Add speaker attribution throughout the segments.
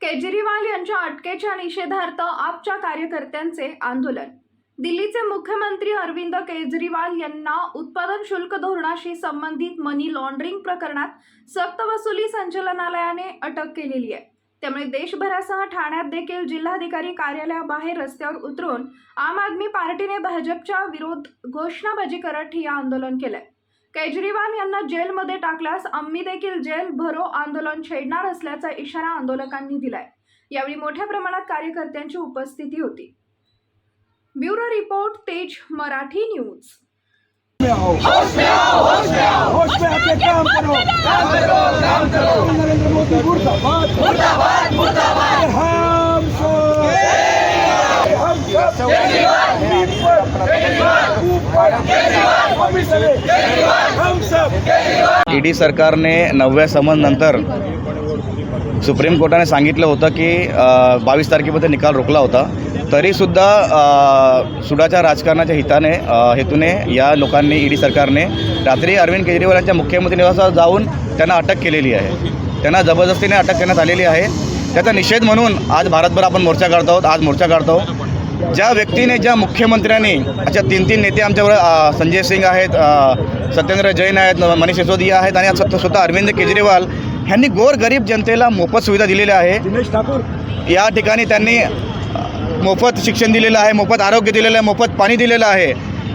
Speaker 1: केजरीवाल यांच्या अटकेच्या निषेधार्थ आपच्या कार्यकर्त्यांचे आंदोलन. दिल्लीचे मुख्यमंत्री अरविंद केजरीवाल यांना उत्पादन शुल्क धोरणाशी संबंधित मनी लॉन्ड्रिंग प्रकरणात सक्तवसुली संचालनालयाने अटक केलेली आहे. त्यामुळे देशभरासह ठाण्यात देखील जिल्हाधिकारी कार्यालयाबाहेर रस्त्यावर उतरून आम आदमी पार्टीने भाजपच्या विरोध घोषणाबाजी करत ठिय्या आंदोलन केलंय. केजरीवाल यांना जेलमध्ये टाकल्यास आम्ही देखील जेल भरो आंदोलन छेडणार असल्याचा इशारा आंदोलकांनी दिलाय. यावेळी मोठ्या प्रमाणात कार्यकर्त्यांची उपस्थिती होती. ब्युरो रिपोर्ट तेज मराठी न्यूज.
Speaker 2: हम
Speaker 3: ईडी सरकारने नवव्या समजनंतर सुप्रीम कोर्टाने सांगितलं होतं की बावीस तारखेमध्ये निकाल रोखला होता. तरीसुद्धा सुडाच्या राजकारणाच्या हिताने हेतूने या लोकांनी ईडी सरकारने रात्री अरविंद केजरीवाल यांच्या मुख्यमंत्री निवासात जाऊन त्यांना अटक केलेली आहे. त्यांना जबरदस्तीने अटक करण्यात आलेली आहे. त्याचा निषेध म्हणून आज भारतभर आपण मोर्चा काढतो आहोत आज मोर्चा काढतो ज्या व्यक्तीने ज्या मुख्यमंत्र्यांनी अशा तीन तीन नेते आमच्यावर संजय सिंग आहेत सत्येंद्र जैन आहेत मनीष सिसोदिया आहेत आणि स्वतः अरविंद केजरीवाल ह्यांनी गोरगरीब जनतेला मोफत सुविधा दिलेल्या आहे.
Speaker 2: दिनेश ठाकुर.
Speaker 3: या ठिकाणी त्यांनी मोफत शिक्षण दिलेलं आहे मोफत आरोग्य दिलेलं आहे मोफत पाणी दिलेलं आहे.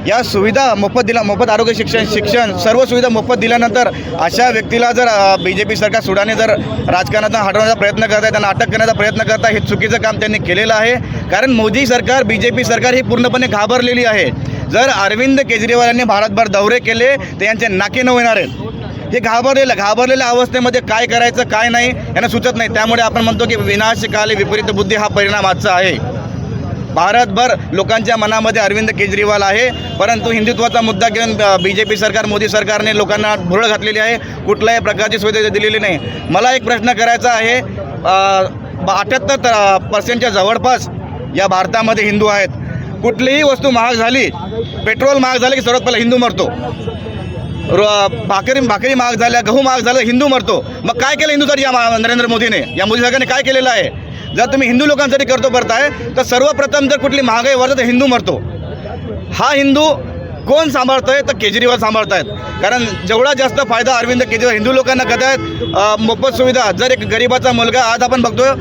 Speaker 3: या सुविधा मोफत दिला मोफत आरोग्य शिक्षण शिक्षण सर्व सुविधा मोफत दिल्यानंतर अशा व्यक्तीला जर बी जे पी सरकार सुडाने जर राजकारणातून हटवण्याचा प्रयत्न करत आहे त्यांना अटक करण्याचा प्रयत्न करत आहे हे चुकीचं काम त्यांनी केलेलं आहे. कारण मोदी सरकार बी जे पी सरकार ही पूर्णपणे घाबरलेली आहे. जर अरविंद केजरीवाल यांनी भारतभर दौरे केले तर यांचे नाके न होणार आहेत. हे घाबरलेलं घाबरलेल्या अवस्थेमध्ये काय करायचं काय नाही यांना सुचत नाही. त्यामुळे आपण म्हणतो की विनाशकाले विपरीत बुद्धी हा परिणाम आजचा आहे. भारतभर लोकांच्या मनामध्ये अरविंद केजरीवाल आहे. परंतु हिंदुत्वाचा मुद्दा घेऊन बी जे पी सरकार मोदी सरकारने लोकांना भुरळ घातलेली आहे. कुठल्याही प्रकारची सुविधा दिलेली नाही. मला एक प्रश्न करायचा आहे अठ्याहत्तर पर्सेंटच्या जवळपास या भारतामध्ये हिंदू आहेत. कुठलीही वस्तू महाग झाली पेट्रोल महाग झालं की सर्वात पहिला हिंदू मरतो. र- भाकरी भाकरी महाग झाल्या गहू महाग झालं हिंदू मरतो. मग काय केलं हिंदू तर या नरेंद्र मोदीने? या मोदी सरकारने काय केलेलं आहे? जर तुम्ही हिंदू लोकांसाठी करतो करताय तर सर्वप्रथम जर कुठली महागाई वाढत तर हिंदू मरतो. हा हिंदू कोण सांभाळतोय तर केजरीवाल सांभाळत आहेत कारण जेवढा जास्त फायदा अरविंद केजरीवाल हिंदू लोकांना करत आहेत मोफत सुविधा जर एक गरिबाचा मुलगा आज आपण बघतोय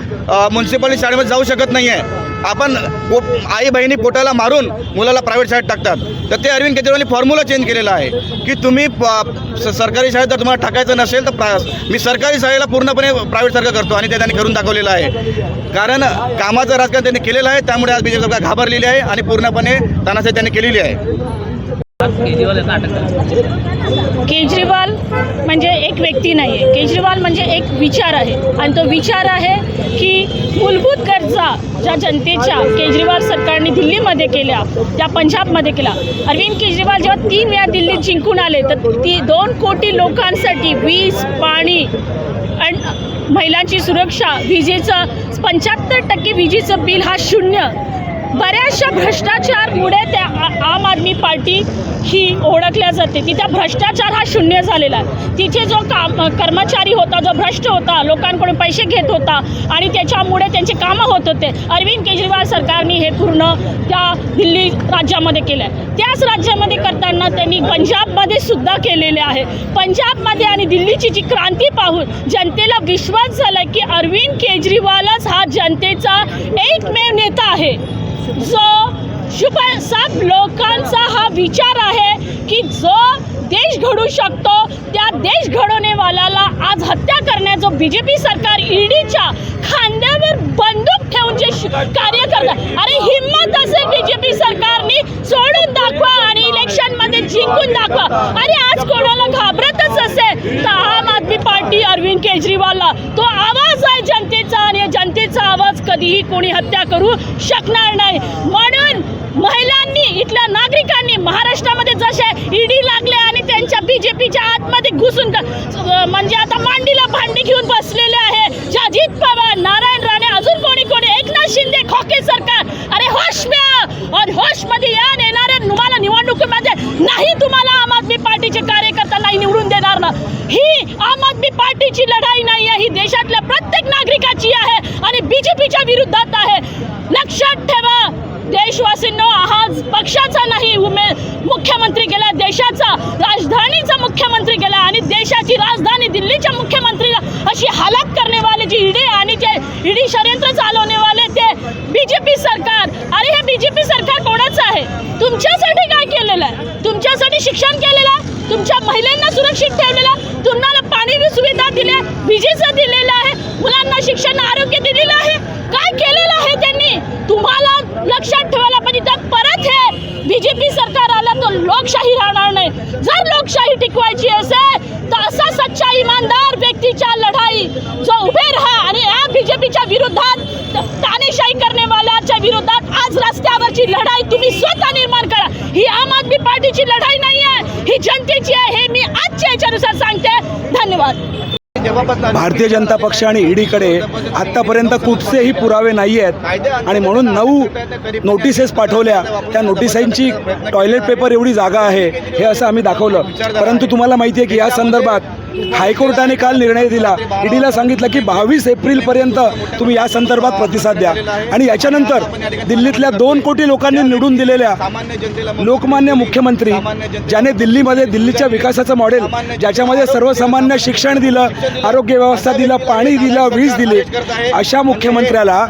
Speaker 3: म्युन्सिपालिटी शाळेमध्ये जाऊ शकत नाही आहे आपण पो आई बहिणी पोटाला मारून मुलाला प्रायव्हेट शाळेत टाकतात. तर ते अरविंद केजरीवालनी फॉर्म्युला चेंज केलेला आहे की तुम्ही प- सरकारी शाळेत जर तुम्हाला टाकायचं नसेल तर प्रा मी सरकारी शाळेला पूर्णपणे प्रायव्हेट सारखं करतो आणि ते त्यांनी करून दाखवलेलं आहे. कारण कामाचं राजकारण त्यांनी केलेलं आहे त्यामुळे आज बीजेपी सरकार घाबरलेली आहे आणि पूर्णपणे तानाशाही त्यांनी केलेली आहे.
Speaker 4: केजरीवाल
Speaker 5: म्हणजे एक व्यक्ती नाही आहे केजरीवाल म्हणजे एक विचार आहे. आणि तो विचार आहे की मूलभूत गरजा ज्या जनतेच्या केजरीवाल सरकारने दिल्लीमध्ये केल्या त्या पंजाबमध्ये केल्या. अरविंद केजरीवाल जेव्हा तीन वेळा दिल्लीत जिंकून आले तर ती दोन कोटी लोकांसाठी वीज पाणी आणि महिलांची सुरक्षा विजेचं पंच्याहत्तर टक्के विजेचं बिल हा शून्य. बऱ्याचशा भ्रष्टाचारमुळे त्या आम आदमी पार्टी ही ओळखल्या जाते. तिथे भ्रष्टाचार हा शून्य झालेला आहे. तिथे जो काम कर्मचारी होता जो भ्रष्ट होता लोकांकडून पैसे घेत होता आणि त्याच्यामुळे त्यांचे कामं होत होते. अरविंद केजरीवाल सरकारने हे पूर्ण त्या दिल्ली राज्यामध्ये केलं आहे त्याच राज्यामध्ये करताना त्यांनी पंजाबमध्ये सुद्धा केलेले आहे. पंजाबमध्ये आणि दिल्लीची जी क्रांती पाहून जनतेला विश्वास झाला की अरविंद केजरीवालच हा जनतेचा एकमेव नेता आहे. जो शुभ सब लोकांचा हा विचार आहे की जो देश घडू शकतो त्या देश घडवणेवाल्याला आज हत्या करण्याचं बी जे पी सरकार ईडीच्या खांद्यावर बंदूक ठेवून जे कार्य करतात अरे हिंमत असेल बी जे पी सरकारने सोडून दाखवा आणि इलेक्शनमध्ये जिंकून दाखवा. अरे आज कोणाला घाबरतच असेल? तर आम आदमी पार्टी अरविंद केजरीवालला. तो आवाज आहे जनतेचा आणि जनतेचा आवाज कधीही कोणी हत्या करू शकणार नाही. म्हणून महिलांनी इथल्या नागरिकांनी महाराष्ट्रामध्ये जसे ईडी लागले आणि त्यांच्या बीजेपीच्या आतमध्ये घुसून म्हणजे आता मांडीला भांडी घेऊन बसलेले आहे अजित पवार नारायण राणे अजून कोणी कोणी एकनाथ शिंदे खोके सरकार अरे होश में आ! और होशमध्ये या आणि येणाऱ्या तुम्हाला निवडणुकीमध्ये नाही तुम्हाला आम आदमी पार्टीचे कार्यकर्ता नाही निवडून देणार ना ही आम आदमी पार्टीची लढाई नाही आहे ही देशातल्या प्रत्येक नागरिकाची आहे आणि ईडी षडयंत्र चालवणे वाले ते बीजेपी सरकार अरे हे बीजेपी सरकार कोणाचं आहे तुमच्यासाठी काय केलेलं आहे तुम्ही शिक्षण केलेलं तुमच्या महिलांना सुरक्षित ठेवलेलं तुम्हाला पाणी सुविधा दिल्या विजेचं दिलेलं आहे मुलांना शिक्षण आरोग्य दिलेलं आहे. काय केलेलं आहे त्यांनी? तुम्हाला लक्षात ठेवायला पाहिजे तर परत हे बीजेपी सरकार आला तर लोकशाही राहणार नाही. जर लोकशाही टिकवायची असेल तर असा सच्चा इमानदार व्यक्तीच्या लढाई जो उभे राहा आणि या बीजेपीच्या विरोधात तानेशाही करण्यावाल्याच्या विरोधात आज रस्त्यावरची लढाई तुम्ही स्वतः निर्माण करा. ही आम आदमी पार्टीची लढाई नाही आहे ही जनतेची आहे हे मी आजच्या याच्यानुसार सांगते. धन्यवाद.
Speaker 2: भारतीय जनता पक्ष आणि ईडीकडे आत्तापर्यंत कुठचेही पुरावे नाही आहेत. आणि म्हणून नऊ नोटिसेस पाठवल्या. त्या नोटिसांची टॉयलेट पेपर एवढी जागा आहे हे असं आम्ही दाखवलं. परंतु तुम्हाला माहिती आहे की या संदर्भात हायकोर्टाने काल निर्णय दिला. ईडीला सांगितलं की बावीस एप्रिलपर्यंत तुम्ही या संदर्भात प्रतिसाद द्या. आणि याच्यानंतर दिल्लीतल्या दोन कोटी लोकांनी निवडून दिलेल्या लोकमान्य मुख्यमंत्री ज्याने दिल्लीमध्ये दिल्लीच्या विकासाचं मॉडेल ज्याच्यामध्ये सर्वसामान्य शिक्षण दिलं आरोग्य व्यवस्था दिलं पाणी दिलं वीज दिली अशा मुख्यमंत्र्याला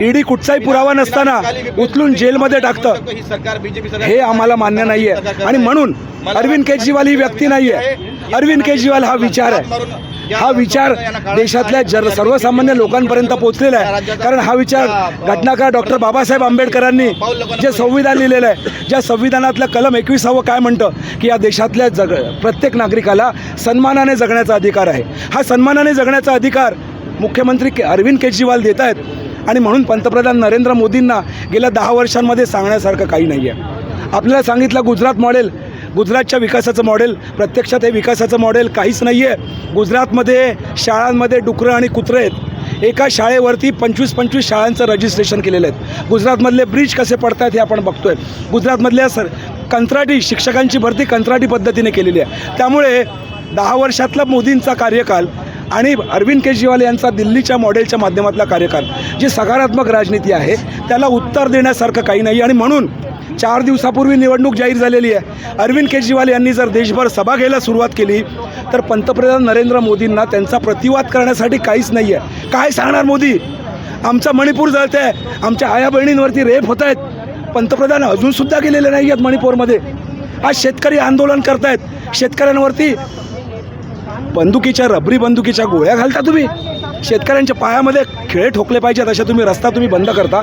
Speaker 2: ईडी कुठचाही पुरावा नसताना उचलून जेलमध्ये टाकतं. हे आम्हाला मान्य नाही आहे आणि म्हणून अरविंद केजरीवाल ही व्यक्ती नाही आहे अरविंद केजरीवाल हा विचार आहे. हा विचार देशातल्या जर सर्वसामान्य लोकांपर्यंत पोहोचलेला आहे. कारण हा विचार घटनाकार डॉक्टर बाबासाहेब आंबेडकरांनी जे संविधान लिहिलेलं आहे ज्या संविधानातलं कलम एकविसावं काय म्हणतं की या देशातल्या जग प्रत्येक नागरिकाला सन्मानाने जगण्याचा अधिकार आहे. हा सन्मानाने जगण्याचा अधिकार मुख्यमंत्री के अरविंद केजरीवाल देत आहेत आणि म्हणून पंतप्रधान नरेंद्र मोदींना गेल्या दहा वर्षांमध्ये सांगण्यासारखं काही नाही आहे आपल्याला सांगितलं गुजरात मॉडेल गुजरातच्या विकासाचं मॉडेल प्रत्यक्षात हे विकासाचं मॉडेल काहीच नाही आहे गुजरातमध्ये शाळांमध्ये डुकरं आणि कुत्रे आहेत. एका शाळेवरती पंचवीस पंचवीस शाळांचं रजिस्ट्रेशन केलेलं आहे गुजरातमधले ब्रिज कसे पडतात हे आपण बघतोय. गुजरातमधल्या सर कंत्राटी शिक्षकांची भरती कंत्राटी पद्धतीने केलेली आहे. त्यामुळे दहा वर्षातला मोदींचा कार्यकाल आणि अरविंद केजरीवाल यांचा दिल्लीच्या मॉडेलच्या माध्यमातला कार्यकाल जी सकारात्मक राजनीती आहे त्याला उत्तर देण्यासारखं काही नाही. आणि म्हणून चार दिवसापूर्वी निवडणूक जाहीर झालेली आहे. अरविंद केजरीवाल यांनी जर देशभर सभा घ्यायला सुरुवात केली तर पंतप्रधान नरेंद्र मोदींना त्यांचा प्रतिवाद करण्यासाठी काहीच नाही आहे काय सांगणार मोदी? आमचा मणिपूर जळत आहे आमच्या आया बहिणींवरती रेप होत आहेत पंतप्रधान अजूनसुद्धा गेलेले नाही आहेत मणिपूरमध्ये. आज शेतकरी आंदोलन करतायत. शेतकऱ्यांवरती बंदुकीच्या रबरी बंदुकीच्या गोळ्या घालता तुम्ही. शेतकऱ्यांच्या पायामध्ये खेळ ठोकले पाहिजेत अशा तुम्ही रस्ता तुम्ही बंद करता.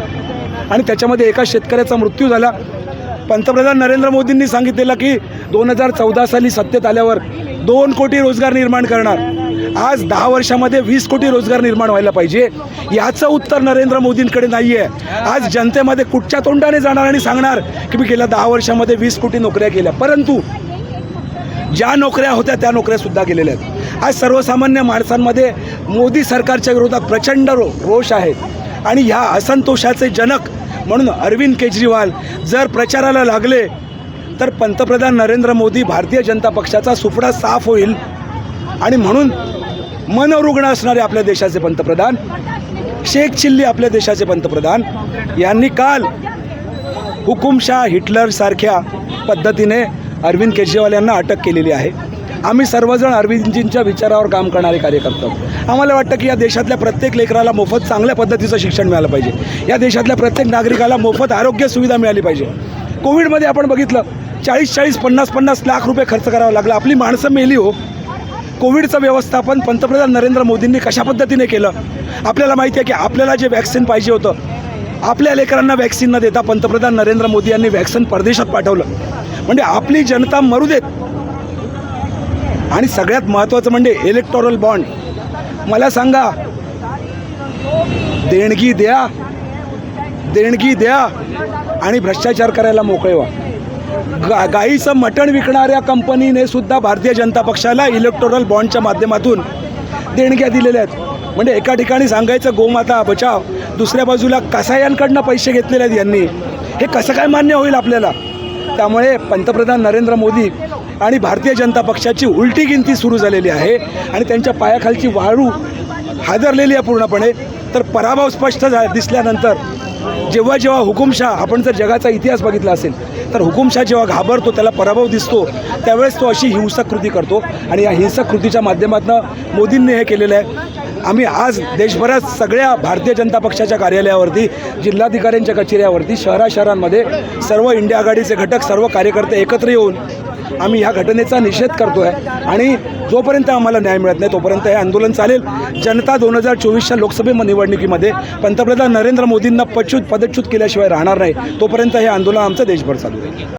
Speaker 2: आणि त्याच्यामध्ये एका शेतकऱ्याचा मृत्यू झाला. पंतप्रधान नरेंद्र मोदींनी सांगितलेलं की दोन हजार चौदा साली सत्तेत आल्यावर दोन कोटी रोजगार निर्माण करणार. आज दहा वर्षामध्ये वीस कोटी रोजगार निर्माण व्हायला पाहिजे. याचं उत्तर नरेंद्र मोदींकडे नाही आहे आज जनतेमध्ये कुठच्या तोंडाने जाणार आणि सांगणार की मी गेल्या दहा वर्षामध्ये वीस कोटी नोकऱ्या केल्या. परंतु ज्या नोकऱ्या होत्या त्या नोकऱ्यासुद्धा गेलेल्या आहेत. आज सर्वसामान्य माणसांमध्ये मोदी सरकारच्या विरोधात प्रचंड रो रोष आहे. आणि ह्या असंतोषाचे जनक म्हणून अरविंद केजरीवाल जर प्रचाराला लागले तर पंतप्रधान नरेंद्र मोदी भारतीय जनता पक्षाचा सुपडा साफ होईल. आणि म्हणून मनोरुग्ण असणारे आपल्या देशाचे पंतप्रधान शेख चिल्ली आपल्या देशाचे पंतप्रधान यांनी काल हुकुमशाह हिटलरसारख्या पद्धतीने अरविंद केजरीवाल यांना अटक केलेली आहे. आम्ही सर्वजण अरविंदजींच्या विचारावर काम करणारे कार्यकर्ते आम्हाला वाटतं की या देशातल्या प्रत्येक लेकराला मोफत चांगल्या पद्धतीचं शिक्षण मिळालं पाहिजे. या देशातल्या प्रत्येक नागरिकाला मोफत आरोग्य सुविधा मिळाली पाहिजे. कोविडमध्ये आपण बघितलं चाळीस चाळीस पन्नास पन्नास लाख रुपये खर्च करावा लागला. आपली माणसं मेली हो. कोविडचं व्यवस्थापन पंतप्रधान नरेंद्र मोदींनी कशा पद्धतीने केलं? आपल्याला माहिती आहे की आपल्याला जे वॅक्सिन पाहिजे होतं आपल्या लेकरांना वॅक्सिन न देता पंतप्रधान नरेंद्र मोदी यांनी वॅक्सिन परदेशात पाठवलं. म्हणजे आपली जनता मरू देत. आणि सगळ्यात महत्त्वाचं म्हणजे इलेक्टोरल बॉन्ड मला सांगा देणगी द्या देणगी द्या आणि भ्रष्टाचार करायला मोकळे व्हा. गा गाईचं मटण विकणाऱ्या कंपनीने सुद्धा भारतीय जनता पक्षाला इलेक्टोरल बॉन्डच्या माध्यमातून देणग्या दिलेल्या आहेत. म्हणजे एका ठिकाणी सांगायचं गोमाता बचाव दुसऱ्या बाजूला कसायांकडनं पैसे घेतलेले आहेत यांनी. हे कसं काय मान्य होईल आपल्याला? त्यामुळे पंतप्रधान नरेंद्र मोदी आणि भारतीय जनता पक्षाची उलटी गिनती सुरू झालेली आहे आणि त्यांच्या पायाखालची वाळू हादरलेली आहे पूर्णपणे. तर पराभव स्पष्ट झा दिसल्यानंतर जेव्हा जेव्हा हुकुमशाह आपण जर जगाचा इतिहास बघितला असेल तर हुकुमशाह जेव्हा घाबरतो त्याला पराभव दिसतो त्यावेळेस तो अशी हिंसक कृती करतो. आणि या हिंसक कृतीच्या माध्यमातून मोदींनी हे केलेलं आहे. आम्ही आज देशभरात सगळ्या भारतीय जनता पक्षाच्या कार्यालयावरती जिल्हाधिकाऱ्यांच्या कचेऱ्यावरती शहरा शहरांमध्ये सर्व इंडिया आघाडीचे घटक सर्व कार्यकर्ते एकत्र येऊन आम्ही ह्या घटनेचा निषेध करतो आहे आणि जोपर्यंत आम्हाला न्याय मिळत नाही तोपर्यंत हे आंदोलन चालेल. जनता दोन हजार चोवीसच्या लोकसभे निवडणुकीमध्ये पंतप्रधान नरेंद्र मोदींना पच्युत पदच्युत केल्याशिवाय राहणार नाही. तोपर्यंत हे आंदोलन आमचं देशभर चालू आहे